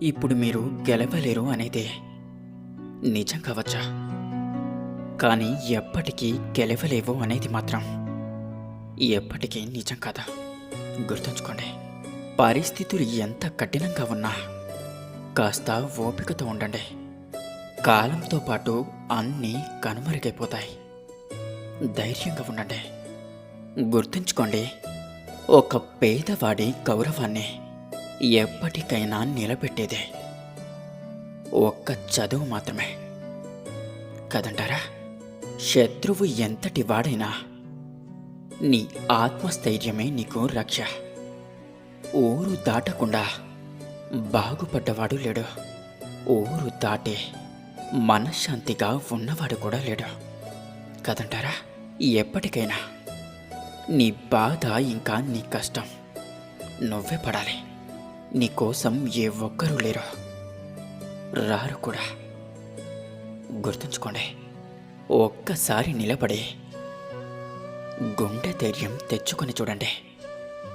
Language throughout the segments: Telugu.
ఇప్పుడు మీరు గెలవలేరు అనేది. నిజం కావచ్చా? కానీ ఎప్పటికీ గెలవలేవు అనేది మాత్రం ఎప్పటికీ నిజం కదా? గుర్తుంచుకోండి పరిస్థితులు ఎంత కఠినంగా ఉన్నా కాస్త ఓపికతో ఉండండి. కాలంతో పాటు అన్నీ కనుమరుగైపోతాయి. ధైర్యంగా ఉండండి. గుర్తుంచుకోండి ఒక పేదవాడి గౌరవాన్ని ఎప్పటికైనా నిలబెట్టేదే. ఒక్క చదువు మాత్రమే. కదంటారా? శత్రువు ఎంతటి వాడైనా నీ ఆత్మస్థైర్యమే నీకు రక్ష. ఊరు దాటకుండా బాగుపడ్డవాడు లేడు. ఊరు దాటే మనశ్శాంతిగా ఉన్నవాడు కూడా లేడు. కదంటారా? ఎప్పటికైనా నీ బాధ ఇంకా నీ కష్టం. నువ్వే పడాలి. నీకోసం ఏ ఒక్కరూ లేరు. రారు కూడా. గుర్తుంచుకోండి ఒక్కసారి నిలబడి గుండె ధైర్యం తెచ్చుకొని చూడండి.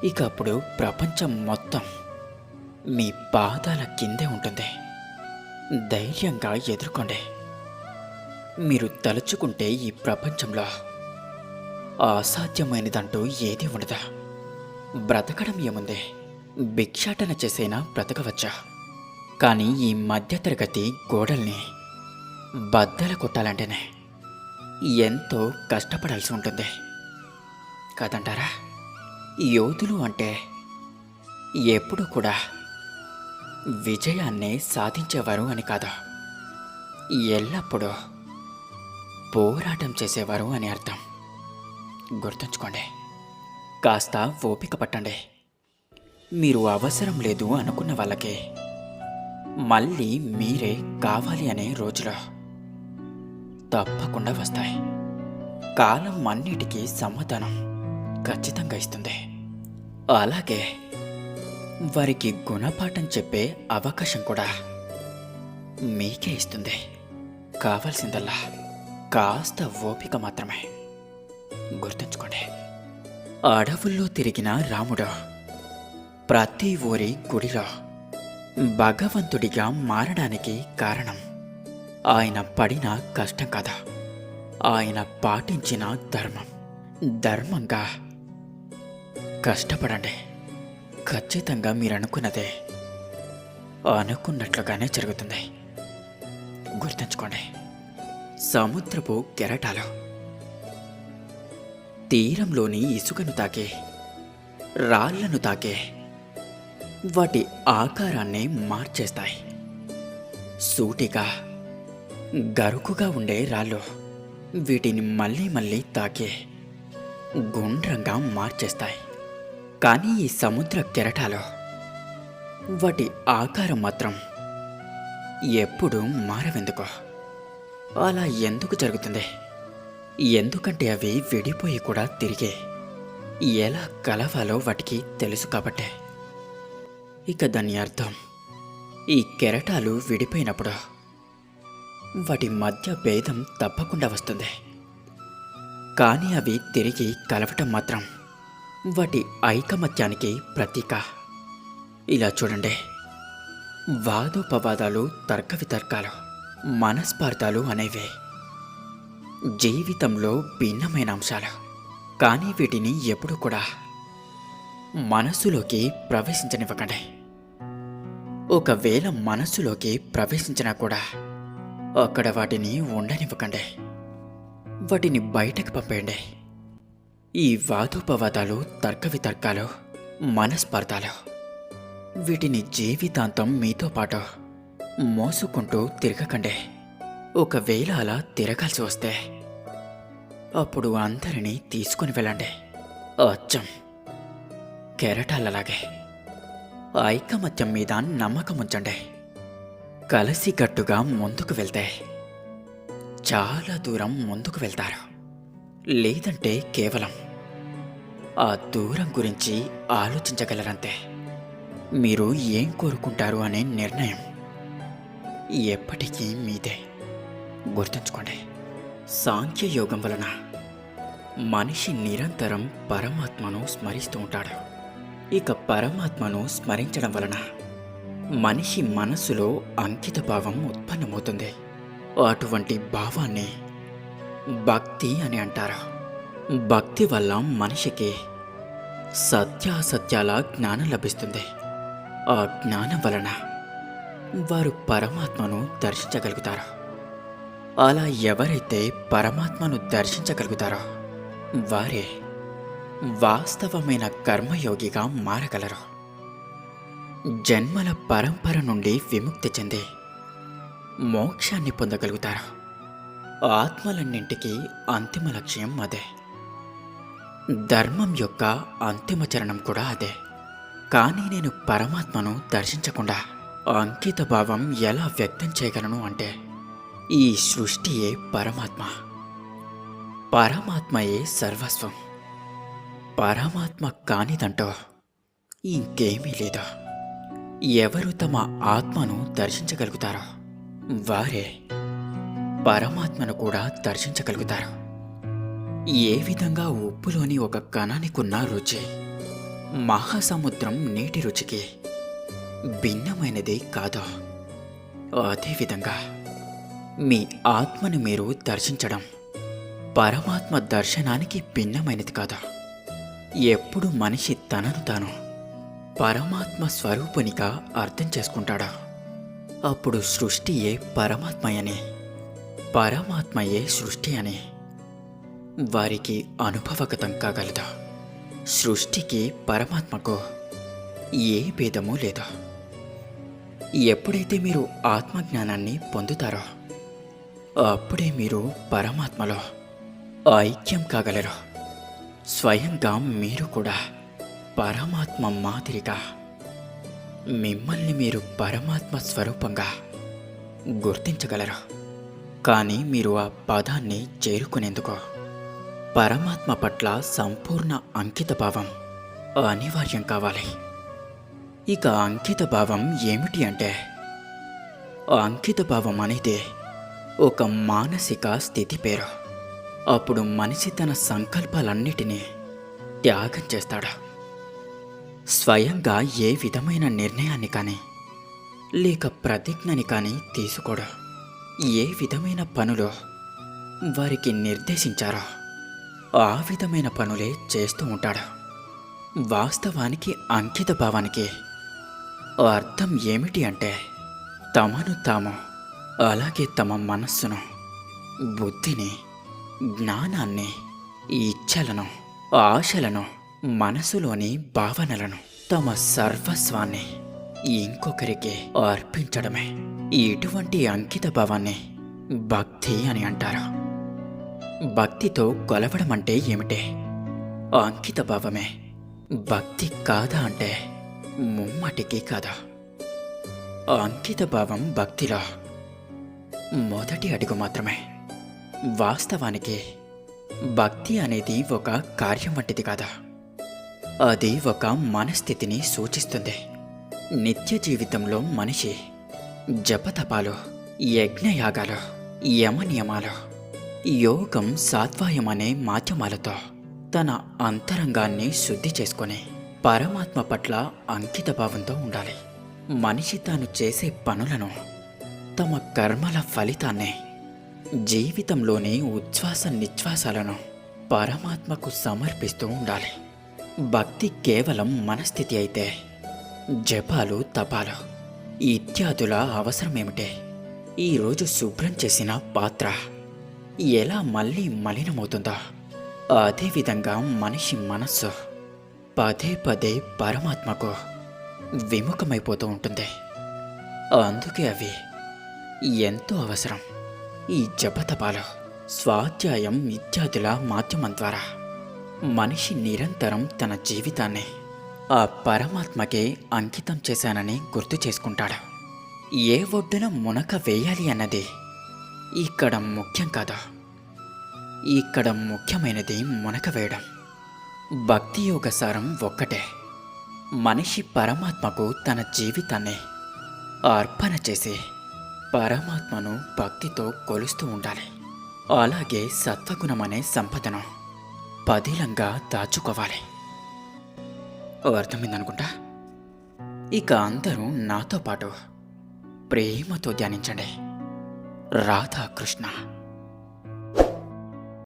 ఇక అప్పుడు ప్రపంచం మొత్తం మీ పాదాల కిందే ఉంటుంది. ధైర్యంగా ఎదుర్కోండి. మీరు తలుచుకుంటే ఈ ప్రపంచంలో అసాధ్యమైనదంటూ ఏది ఉండదా. బ్రతకడం ఏముంది? భిక్షాటన చేసైనా బ్రతకవచ్చా? కానీ ఈ మధ్యతరగతి గోడల్ని బద్దలు కొట్టాలంటేనే ఎంతో కష్టపడాల్సి ఉంటుంది. కదంటారా? యోధులు అంటే ఎప్పుడు కూడా విజయాన్ని సాధించేవారు అని కాదు. ఎల్లప్పుడూ పోరాటం చేసేవారు అని అర్థం. గుర్తుంచుకోండి. కాస్త ఓపిక పట్టండి. మీరు అవసరం లేదు అనుకున్న వాళ్ళకి. మళ్ళీ మీరే కావాలి అనే రోజులు తప్పకుండా వస్తాయి. కాలం అన్నిటికీ సమాధానం ఖచ్చితంగా ఇస్తుంది. అలాగే వారికి గుణపాఠం చెప్పే అవకాశం కూడా మీకే ఇస్తుంది. కావాల్సిందల్లా కాస్త ఓపిక మాత్రమే. గుర్తుంచుకోండి. అడవుల్లో తిరిగిన రాముడు ప్రతి ఊరి గుడిలో భగవంతుడిగా మారడానికి కారణం. ఆయన పడిన కష్టం కదా. ఆయన పాటించిన ధర్మం. ధర్మంగా. కష్టపడండి. ఖచ్చితంగా మీరు అనుకున్నదే అనుకున్నట్లుగానే జరుగుతుంది. గుర్తుంచుకోండి. సముద్రపు కెరటాలు. తీరంలోని ఇసుకను తాకే. రాళ్ళను తాకే. వాటి ఆకారాన్ని మార్చేస్తాయి. సూటిగా గరుకుగా ఉండే రాళ్ళు వీటిని మళ్ళీ మళ్ళీ తాకే గుండ్రంగా మార్చేస్తాయి. కానీ ఈ సముద్ర కెరటాలు వాటి ఆకారం మాత్రం ఎప్పుడూ మారవెందుకో? అలా ఎందుకు జరుగుతుంది? ఎందుకంటే అవి విడిపోయి కూడా తిరిగే ఎలా కలవాలో వాటికి తెలుసు కాబట్టే. ఇక దాని అర్థం. ఈ కెరటాలు విడిపోయినప్పుడు వాటి మధ్య భేదం తప్పకుండా వస్తుంది. కానీ అవి తిరిగి కలవటం మాత్రం వాటి ఐకమత్యానికి ప్రతీక. ఇలా చూడండి. వాదోపవాదాలు తర్క వితర్కాలు మనస్పార్థాలు అనేవి జీవితంలో భిన్నమైన అంశాలు. కానీ వీటిని ఎప్పుడూ కూడా మనస్సులోకి ప్రవేశించనివ్వకండి. ఒకవేళ మనస్సులోకి ప్రవేశించినా కూడా అక్కడ వాటిని ఉండనివ్వకండి. వాటిని బయటకు పంపేయండి. ఈ వాదోపవాదాలు తర్క వితర్కాలు మనస్పర్ధాలు వీటిని జీవితాంతం మీతో పాటు మోసుకుంటూ తిరగకండి. ఒకవేళ అలా తిరగాల్సి వస్తే అప్పుడు అందరినీ తీసుకొని వెళ్ళండి. అచ్చం. కెరటాలలాగే. ఐకమత్యం మీద నమ్మకం ఉంచండి కలిసికట్టుగా ముందుకు వెళ్తే చాలా దూరం ముందుకు వెళ్తారు. లేదంటే కేవలం ఆ దూరం గురించి ఆలోచించగలరంతే. మీరు ఏం కోరుకుంటారు అనే నిర్ణయం ఎప్పటికీ మీదే. గుర్తుంచుకోండి సాంఖ్యయోగం వలన మనిషి నిరంతరం పరమాత్మను స్మరిస్తూ ఉంటాడు. ఇక పరమాత్మను స్మరించడం వలన మనిషి మనస్సులో అంకిత భావం ఉత్పన్నమవుతుంది. అటువంటి భావాన్ని భక్తి అని అంటారు? భక్తి వల్ల మనిషికి సత్యాసత్యాల జ్ఞానం లభిస్తుంది. ఆ జ్ఞానం వలన వారు పరమాత్మను దర్శించగలుగుతారు? అలా ఎవరైతే పరమాత్మను దర్శించగలుగుతారో వారే వాస్తవమైన కర్మయోగిగా మారగలరు. జన్మల పరంపర నుండి విముక్తి చెంది మోక్షాన్ని పొందగలుగుతారు. ఆత్మలన్నింటికీ అంతిమ లక్ష్యం అదే. ధర్మం యొక్క అంతిమ చరణం కూడా అదే. కానీ నేను పరమాత్మను దర్శించకుండా అంకిత భావం ఎలా వ్యక్తం చేయగలను అంటే ఈ సృష్టియే పరమాత్మ. పరమాత్మయే సర్వస్వం. పరమాత్మ కానిదంటో ఇంకేమీ లేదు? ఎవరు తమ ఆత్మను దర్శించగలుగుతారో? వారే పరమాత్మను కూడా దర్శించగలుగుతారు? ఏ విధంగా ఉప్పులోని ఒక కణానికున్న రుచి మహాసముద్రం నీటి రుచికి భిన్నమైనది కాదు? అదేవిధంగా మీ ఆత్మను మీరు దర్శించడం పరమాత్మ దర్శనానికి భిన్నమైనది కాదు? ఎప్పుడు మనిషి తనను తాను పరమాత్మ స్వరూపునిగా అర్థం చేసుకుంటాడా? అప్పుడు సృష్టియే పరమాత్మయని పరమాత్మయే సృష్టి అని వారికి అనుభవగతం కాగలదా? సృష్టికి పరమాత్మకు? ఏ భేదము లేదా? ఎప్పుడైతే మీరు ఆత్మజ్ఞానాన్ని పొందుతారో అప్పుడే మీరు పరమాత్మలో ఐక్యం కాగలరు. స్వయంగా మీరు కూడా పరమాత్మ మాదిరిగా మిమ్మల్ని మీరు పరమాత్మ స్వరూపంగా గుర్తించగలరు. కానీ మీరు ఆ పదాన్ని చేరుకునేందుకు పరమాత్మ పట్ల సంపూర్ణ అంకిత భావం అనివార్యం కావాలి. ఇక అంకిత భావం ఏమిటి అంటే అంకిత భావం అనేది ఒక మానసిక స్థితి పేరు. అప్పుడు మనిషి తన సంకల్పాలన్నిటినీ త్యాగం చేస్తాడు? స్వయంగా ఏ విధమైన నిర్ణయాన్ని కానీ లేక ప్రతిజ్ఞని కానీ తీసుకోడు? ఏ విధమైన పనులు వారికి నిర్దేశించారో? ఆ విధమైన పనులే చేస్తూ ఉంటాడు? వాస్తవానికి అంకిత భావానికి అర్థం ఏమిటి అంటే తమను తాము అలాగే తమ మనస్సును బుద్ధిని జ్ఞానాన్ని ఇచ్చలను ఆశలను మనసులోని భావనలను తమ సర్వస్వాన్ని ఇంకొకరికి అర్పించడమే. ఇటువంటి అంకిత భావాన్ని భక్తి అని అంటారు. భక్తితో కొలవడం అంటే ఏమిటి? అంకిత భావమే భక్తి కాదా అంటే ముమ్మటికి కాదా? అంకిత భావం భక్తిలో. మొదటి అడుగు మాత్రమే. వాస్తవానికి భక్తి అనేది ఒక కార్యం వంటిది కాదా? అది ఒక మనస్థితిని సూచిస్తుంది. నిత్య జీవితంలో మనిషి జపతపాలు యజ్ఞయాగాలు యమనియమాలు యోగం సాత్వాయం అనే మాధ్యమాలతో తన అంతరంగాన్ని శుద్ధి చేసుకొని పరమాత్మ పట్ల అంకిత భావంతో ఉండాలి. మనిషి తాను చేసే పనులను తమ కర్మల ఫలితాన్ని జీవితంలోని ఉచ్ఛ్వాస నిశ్వాసాలను పరమాత్మకు సమర్పిస్తూ ఉండాలి. భక్తి కేవలం మనస్థితి అయితే జపాలు తపాలు ఇత్యాదుల అవసరమేమిటే? ఈరోజు శుభ్రం చేసిన పాత్ర ఎలా మళ్ళీ మలినమవుతుందో? అదేవిధంగా మనిషి మనస్సు పదే పదే పరమాత్మకు విముఖమైపోతూ ఉంటుంది. అందుకే అవి ఎంతో అవసరం. ఈ జపతపాలు స్వాధ్యాయం ఇత్యాదుల మాధ్యమం ద్వారా. మనిషి నిరంతరం తన జీవితాన్ని ఆ పరమాత్మకే అంకితం చేశానని గుర్తు చేసుకుంటాడు. ఏ ఒడ్డున మునక వేయాలి అన్నది ఇక్కడ ముఖ్యం కాదు. ఇక్కడ ముఖ్యమైనది మునక వేయడం. భక్తి యోగ సారం ఒక్కటే. మనిషి పరమాత్మకు తన జీవితాన్ని అర్పణ చేసి పరమాత్మను భక్తితో కొలుస్తూ ఉండాలి. అలాగే సత్వగుణం అనే సంపదను పదిలంగా దాచుకోవాలి. అర్థమైందనుకుంటా? ఇక అందరూ నాతో పాటు ప్రేమతో ధ్యానించండి. రాధాకృష్ణ.